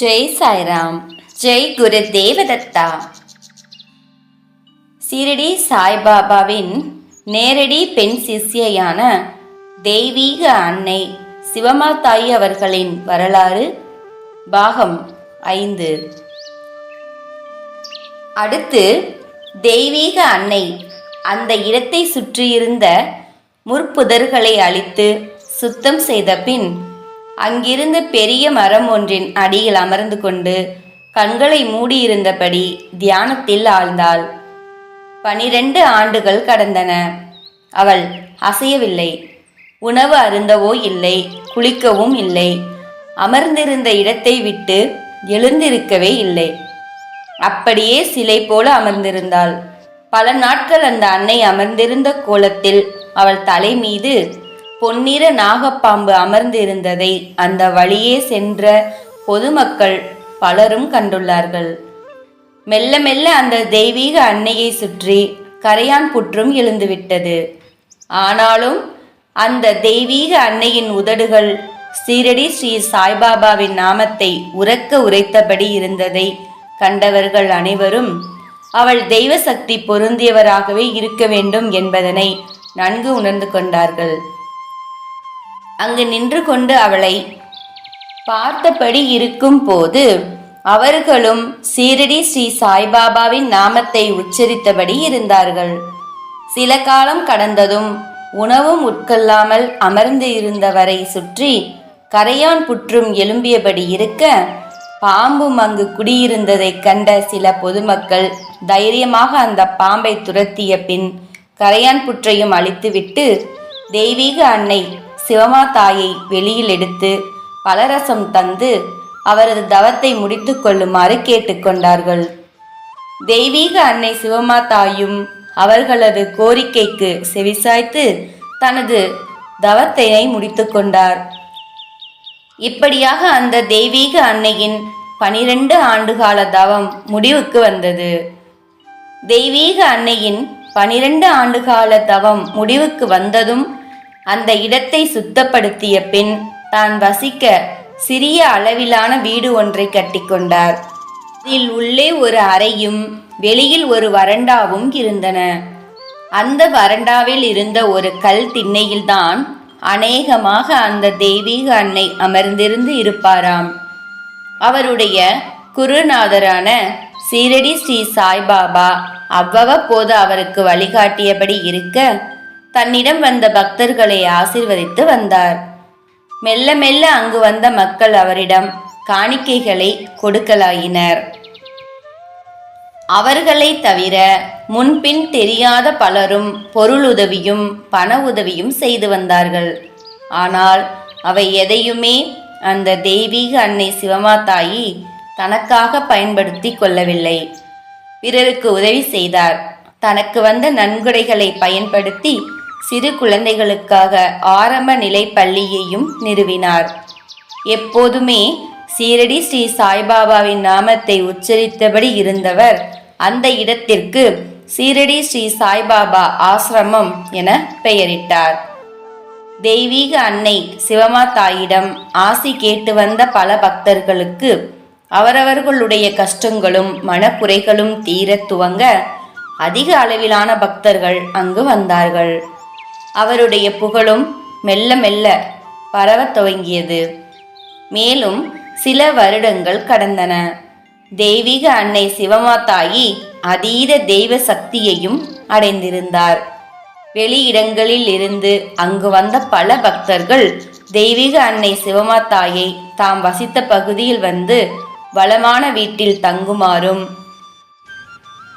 ஜெய் சாய்ராம் ஜெய் குரு தேவதத்தா. சிரடி சாய்பாபாவின் நேரடி பெண் சிஷ்யையான தெய்வீக அன்னை சிவமாதாயி அவர்களின் வரலாறு பாகம் ஐந்து. அடுத்து தெய்வீக அன்னை அந்த இடத்தை சுற்றியிருந்த முற்புதர்களை அழித்து சுத்தம் செய்த பின் அங்கிருந்த பெரிய மரம் ஒன்றின் அடியில் அமர்ந்து கொண்டு கண்களை மூடியிருந்தபடி தியானத்தில் ஆழ்ந்தாள். பனிரெண்டு ஆண்டுகள் கடந்தன. அவள் அசையவில்லை. உணவு அருந்தவோ இல்லை குளிக்கவும் இல்லை. அமர்ந்திருந்த இடத்தை விட்டு எழுந்திருக்கவே இல்லை. அப்படியே சிலை போல அமர்ந்திருந்தாள். பல நாட்கள் அந்த அன்னை அமர்ந்திருந்த கோலத்தில் அவள் தலை மீது பொன்னிற நாகப்பாம்பு அமர்ந்திருந்ததை அந்த வழியே சென்ற பொதுமக்கள் பலரும் கண்டுள்ளார்கள். மெல்ல மெல்ல அந்த தெய்வீக அன்னையை சுற்றி கரையான் புற்றும் எழுந்துவிட்டது. ஆனாலும் அந்த தெய்வீக அன்னையின் உதடுகள் சீரடி ஸ்ரீ சாய்பாபாவின் நாமத்தை உரக்க உரைத்தபடி இருந்ததை கண்டவர்கள் அனைவரும் அவள் தெய்வ சக்தி பொருந்தியவராகவே இருக்க வேண்டும் என்பதனை நன்கு உணர்ந்து கொண்டார்கள். அங்கு நின்று கொண்டு அவளை பார்த்தபடி இருக்கும் போது அவர்களும் சீரடி ஸ்ரீ சாய்பாபாவின் நாமத்தை உச்சரித்தபடி இருந்தார்கள். சில காலம் கடந்ததும் உணவும் உட்கொள்ளாமல் அமர்ந்து இருந்தவரை சுற்றி கரையான் புற்றும் எழும்பியபடி இருக்க பாம்பும் அங்கு குடியிருந்ததைக் கண்ட சில பொதுமக்கள் தைரியமாக அந்த பாம்பை துரத்திய பின் கரையான் புற்றையும் அழித்துவிட்டு தெய்வீக அன்னை சிவமா தாயை வெளியில் எடுத்து பலரசம் தந்து அவரது தவத்தை முடித்து கொள்ளுமாறு கேட்டுக்கொண்டார்கள். தெய்வீக அன்னை சிவமா தாயும் அவர்களது கோரிக்கைக்கு செவிசாய்த்து தனது தவத்தினை முடித்து கொண்டார். இப்படியாக அந்த தெய்வீக அன்னையின் பனிரெண்டு ஆண்டுகால தவம் முடிவுக்கு வந்தது. தெய்வீக அன்னையின் பனிரெண்டு ஆண்டுகால தவம் முடிவுக்கு வந்ததும் அந்த இடத்தை சுத்தப்படுத்திய பின் தான் வசிக்க சிறிய அளவிலான வீடு ஒன்றை கட்டிக்கொண்டார் அதில் உள்ளே ஒரு அறையும் வெளியில் ஒரு வறண்டாவும் இருந்தன. அந்த வறண்டாவில் இருந்த ஒரு கல் திண்ணையில்தான் அநேகமாக அந்த தெய்வீக அன்னை அமர்ந்திருந்து இருப்பாராம். அவருடைய குருநாதரான சீரடி ஸ்ரீ சாய்பாபா அவ்வப்போது அவருக்கு வழிகாட்டியபடி இருக்க தன்னிடம் வந்த பக்தர்களை ஆசிர்வதித்து வந்தார். மெல்ல மெல்ல அங்கு வந்த மக்கள் அவரிடம் காணிக்கைகளை கொடுக்கலாயினர். அவர்களை தவிர முன்பின் தெரியாத பலரும் பொருளுதவியும் பண உதவியும் செய்து வந்தார்கள். ஆனால் அவை எதையுமே அந்த தெய்வீக அன்னை சிவமாதாயி தனக்காக பயன்படுத்தி கொள்ளவில்லை. பிறருக்கு உதவி செய்தார். தனக்கு வந்த நன்கொடைகளை பயன்படுத்தி சிறு குழந்தைகளுக்காக ஆரம்ப நிலை பள்ளியையும் நிறுவினார். எப்போதுமே சீரடி ஸ்ரீ சாய்பாபாவின் நாமத்தை உச்சரித்தபடி இருந்தவர் அந்த இடத்திற்கு சீரடி ஸ்ரீ சாய்பாபா ஆசிரமம் என பெயரிட்டார். தெய்வீக அன்னை சிவமா தாயிடம் ஆசி கேட்டு வந்த பல பக்தர்களுக்கு அவரவர்களுடைய கஷ்டங்களும் மனக்குறைகளும் தீரத் துவங்க அதிக அளவிலான பக்தர்கள் அங்கு வந்தார்கள். அவருடைய புகழும் மெல்ல மெல்ல பரவத் துவங்கியது. மேலும் சில வருடங்கள் கடந்தன. தெய்வீக அன்னை சிவமாதாயி அதீத தெய்வ சக்தியையும் அடைந்திருந்தார். வெளியிடங்களில் இருந்து அங்கு வந்த பல பக்தர்கள் தெய்வீக அன்னை சிவமாதாயை தாம் வசித்த பகுதியில் வந்து வளமான வீட்டில் தங்குமாறும்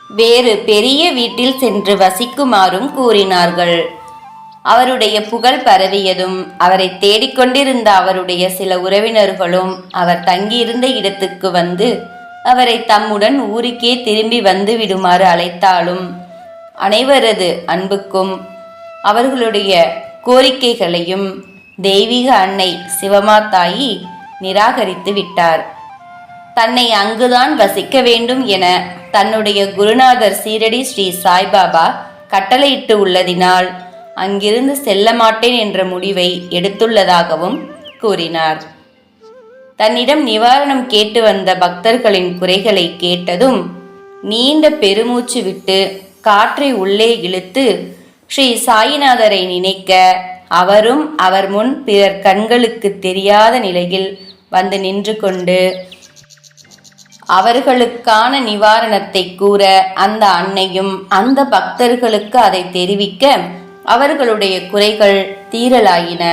வேறு பெரிய வீட்டில் சென்று வசிக்குமாறும் கூறினார்கள். அவருடைய புகழ் பரவியதும் அவரை தேடிக்கொண்டிருந்த அவருடைய சில உறவினர்களும் அவர் தங்கியிருந்த இடத்துக்கு வந்து அவரை தம்முடன் ஊருக்கே திரும்பி வந்து விடுமாறு அழைத்தாலும் அனைவரது அன்புக்கும் அவர்களுடைய கோரிக்கைகளையும் தெய்வீக அன்னை சிவமாதாயி நிராகரித்து விட்டார். தன்னை அங்குதான் வசிக்க வேண்டும் என தன்னுடைய குருநாதர் சீரடி ஸ்ரீ சாய்பாபா கட்டளையிட்டு உள்ளதினால் அங்கிருந்து செல்ல மாட்டேன் என்ற முடிவை எடுத்துள்ளதாகவும் கூறினார். தன்னிடம் நிவாரணம் கேட்டு வந்த பக்தர்களின் குறைகளை கேட்டதும் நீண்ட பெருமூச்சு விட்டு காற்றை உள்ளே இழுத்து ஸ்ரீ சாயிநாதரை நினைக்க அவரும் அவர் முன் பிறர் கண்களுக்கு தெரியாத நிலையில் வந்து நின்று கொண்டு அவர்களுக்கான நிவாரணத்தை கூற அந்த அன்னையும் அந்த பக்தர்களுக்கு அதை தெரிவிக்க அவர்களுடைய குறைகள் தீரலாயின.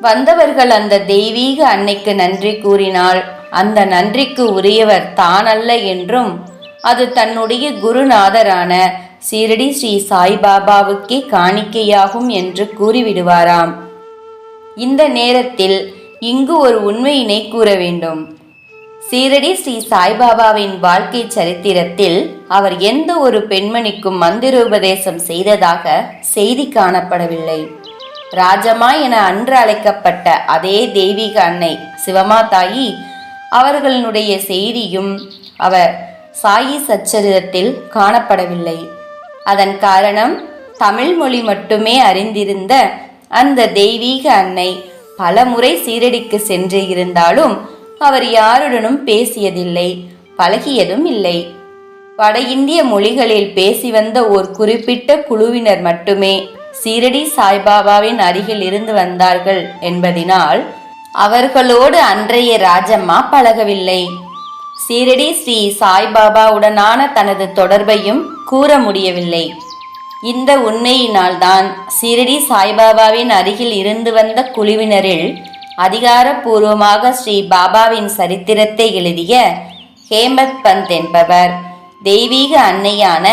வந்தவர்கள் அந்த தெய்வீக அன்னைக்கு நன்றி கூறினால் அந்த நன்றிக்கு உரியவர் தானல்ல என்றும் அது தன்னுடைய குருநாதரான சீரடி ஸ்ரீ சாய்பாபாவுக்கே காணிக்கையாகும் என்று கூறிவிடுவாராம். இந்த நேரத்தில் இங்கு ஒரு உண்மையினை கூற வேண்டும். சீரடி ஸ்ரீ சாய்பாபாவின் வாழ்க்கை சரித்திரத்தில் அவர் எந்த ஒரு பெண்மணிக்கும் மந்திரோபதேசம் செய்ததாக செய்தி காணப்படவில்லை. ராஜமா என அன்று அழைக்கப்பட்ட அதே தெய்வீக அன்னை சிவமா தாயி அவர்களுடைய செய்தியும் அவர் சாயி சச்சரிதத்தில் காணப்படவில்லை. அதன் காரணம் தமிழ் மொழி மட்டுமே அறிந்திருந்த அந்த தெய்வீக அன்னை பலமுறை சீரடிக்கு சென்று இருந்தாலும் அவர் யாருடனும் பேசியதில்லை பழகியதும் இல்லை. வட இந்திய மொழிகளில் பேசி வந்த ஒரு குறிப்பிட்ட குழுவினர் மட்டுமே சீரடி சாய்பாபாவின் அருகில் இருந்து வந்தார்கள் என்பதினால் அவர்களோடு அன்றைய ராஜம்மா பழகவில்லை. சீரடி ஸ்ரீ சாய்பாபாவுடனான தனது தொடர்பையும் கூற முடியவில்லை. இந்த உண்மையினால்தான் சீரடி சாய்பாபாவின் அருகில் இருந்து வந்த குழுவினரில் அதிகாரப்பூர்வமாக ஸ்ரீ பாபாவின் சரித்திரத்தை எழுதிய ஹேமத் பந்த் என்பவர். தெய்வீக அன்னையான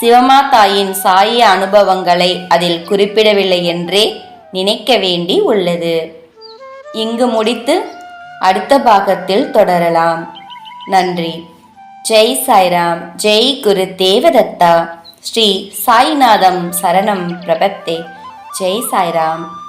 சிவமாதாயின் சாய அனுபவங்களை அதில் குறிப்பிடவில்லை என்றே நினைக்க வேண்டி உள்ளது. இங்கு முடித்து அடுத்த பாகத்தில் தொடரலாம். நன்றி. ஜெய் சாய்ராம். ஜெய் குரு தேவதத்தா. ஸ்ரீ சாய்நாதம் சரணம் பிரபத்தே. ஜெய் சாய்ராம்.